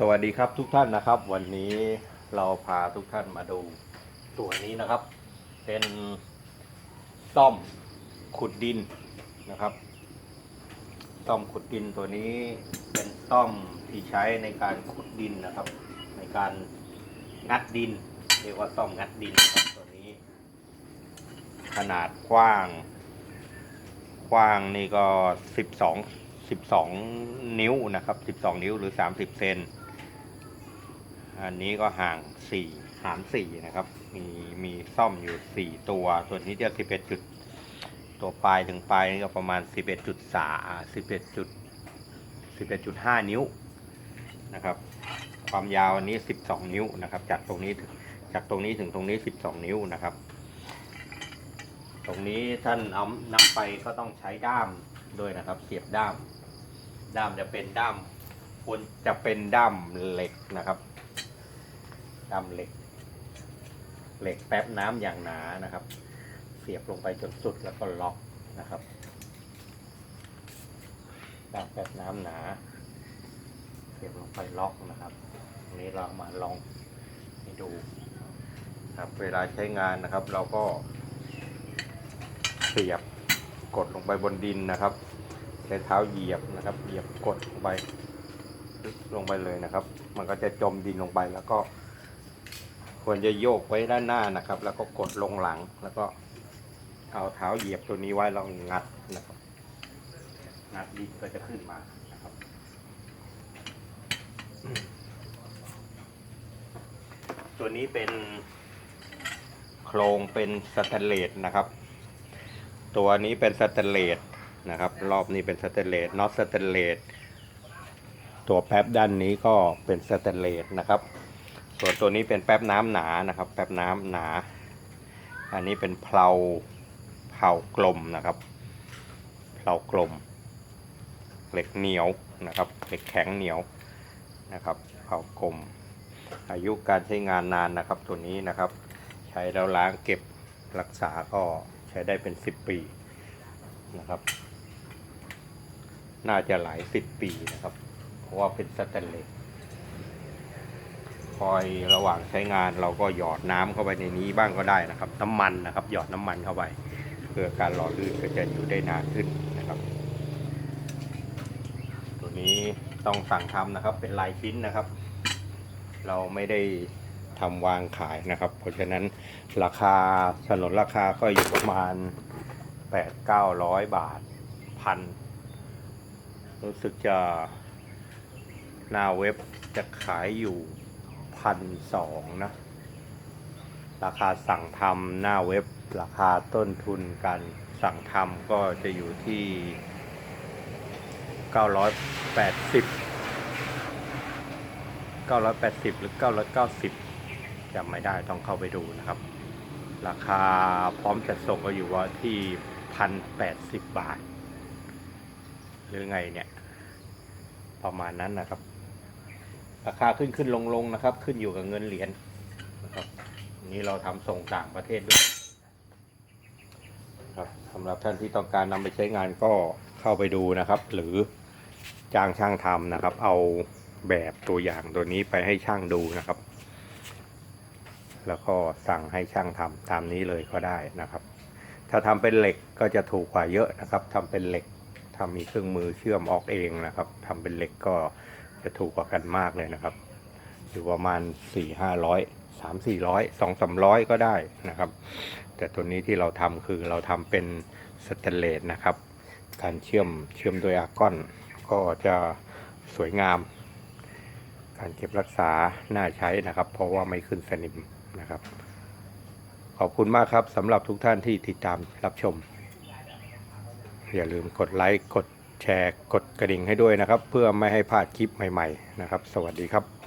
สวัสดีครับทุกท่านนะครับ วันนี้เราพาทุกท่านมาดูตัวนี้นะครับ เป็นซ่อมขุดดินนะครับซ่อมขุดดินตัวนี้เป็นซ่อมที่ใช้ในการขุดดินนะครับ ในการงัดดิน เรียกว่าซ่อมงัดดินครับตัวนี้ ขนาดกว้าง กว้างนี่ก็สิบสองสิบสองนิ้วนะครับสิบสองนิ้วหรือสามสิบเซน อันนี้ก็ห่างสี่หารสี่นะครับ มีมีซ่อมอยู่สี่ตัว ส่วนนี้จะสิบเอ็ดจุด ตัวปลายถึงปลายนี่ก็ประมาณสิบเอ็ดจุดสาสิบเอ็ดจุดสิบเอ็ดจุดห้านิ้วนะครับ ความยาวอันนี้สิบสองนิ้วนะครับ จากตรงนี้จากตรงนี้ถึงตรงนี้สิบสองนิ้วนะครับ ตรงนี้ท่านเอานำไปก็ต้องใช้ด้ามด้วยนะครับ เสียบด้าม ด้ามจะเป็นด้ามควรจะเป็นด้ามเหล็กนะครับ ด้าเหล็ก เหล็กแป๊บน้ำอย่างหนานะครับ เสียบลงไปจนสุดแล้วก็ล็อกนะครับด้าแป๊บน้ำหนา เสียบลงไปล็อกนะครับอันนี้เรามาลองให้ดูครับเวลาใช้งานนะครับ เราก็ เสียบกดลงไปบนดินนะครับใช้เท้าเหยียบนะครับ เหยียบกดลงไปลงไปเลยนะครับ มันก็จะจมดินลงไปแล้วก็ ควรจะโยกไว้ด้านหน้านะครับ แล้วก็กดลงหลังแล้วก็เอาเท้าเหยียบตัวนี้ไว้แล้วงัดนะครับงัดดินก็จะขึ้นมานะครับตัวนี้เป็นโครงเป็นสแตนเลสนะครับ ตัวนี้เป็นสแตนเลสนะครับ รอบนี้เป็นสแตนเลสน็อตสแตนเลสตัวแป๊บด้านนี้ก็เป็นสแตนเลสนะครับ ส่วนตัวนี้เป็นแป๊บน้ำหนานะครับ แป๊บน้ำหนา อันนี้เป็นเพลาเพลากลมนะครับเพลากลม เหล็กเหนียวนะครับ เหล็กแข็งเหนียวนะครับเพลากลม อายุการใช้งานนานนะครับ ตัวนี้นะครับ ใช้แล้วล้างเก็บรักษาก็ใช้ได้เป็น 10 ปีนะครับ น่าจะหลายสิบปีนะครับ เพราะว่าเป็นสแตนเลส คอยระหว่างใช้งานเราก็หยอดน้ำเข้าไปในนี้บ้างก็ได้นะครับ น้ำมันนะครับ หยอดน้ำมันเข้าไป เพื่อการหล่อลื่นก็จะอยู่ได้นานขึ้นนะครับ ตัวนี้ต้องสั่งทำนะครับ เป็นลายชิ้นนะครับ เราไม่ได้ทำวางขายนะครับ เพราะฉะนั้นราคาสนนราคาก็อยู่ประมาณแปดเก้าร้อยบาทพันรู้สึกจะหน้าเว็บจะขายอยู่ พันสองนะ ราคาสั่งทำหน้าเว็บราคาต้นทุนการสั่งทำก็จะอยู่ที่ 980 980 หรือ 990จำไม่ได้ต้องเข้าไปดูนะครับ ราคาพร้อมจัดส่งก็อยู่ว่าที่ 1,080 บาท หรือไงเนี่ย ประมาณนั้นนะครับ ราคาขึ้นขึ้นลงลงนะครับ ขึ้นอยู่กับเงินเหรียญนะครับนี้เราทำส่งต่างประเทศด้วยครับสำหรับท่านที่ต้องการนำไปใช้งานก็เข้าไปดูนะครับ หรือจ้างช่างทำนะครับ เอาแบบตัวอย่างตัวนี้ไปให้ช่างดูนะครับ แล้วก็สั่งให้ช่างทำตามนี้เลยก็ได้นะครับ ถ้าทำเป็นเหล็กก็จะถูกกว่าเยอะนะครับทำเป็นเหล็กทำมีเครื่องมือเชื่อมออกเองนะครับทำเป็นเหล็กก็ จะถูกกว่ากันมากเลยนะครับ อยู่ประมาณสี่ห้าร้อยสามสี่ร้อยสองสามร้อยก็ได้นะครับ แต่ตัวนี้ที่เราทำคือเราทำเป็นสแตนเลสนะครับ การเชื่อมเชื่อมโดยอาร์กอน ก็จะสวยงาม การเก็บรักษาน่าใช้นะครับ เพราะว่าไม่ขึ้นสนิมนะครับ ขอบคุณมากครับสำหรับทุกท่านที่ติดตามรับชม อย่าลืมกดไลค์กด แชร์ กดกระดิ่งให้ด้วยนะครับ เพื่อไม่ให้พลาดคลิปใหม่ ๆ นะครับ สวัสดีครับ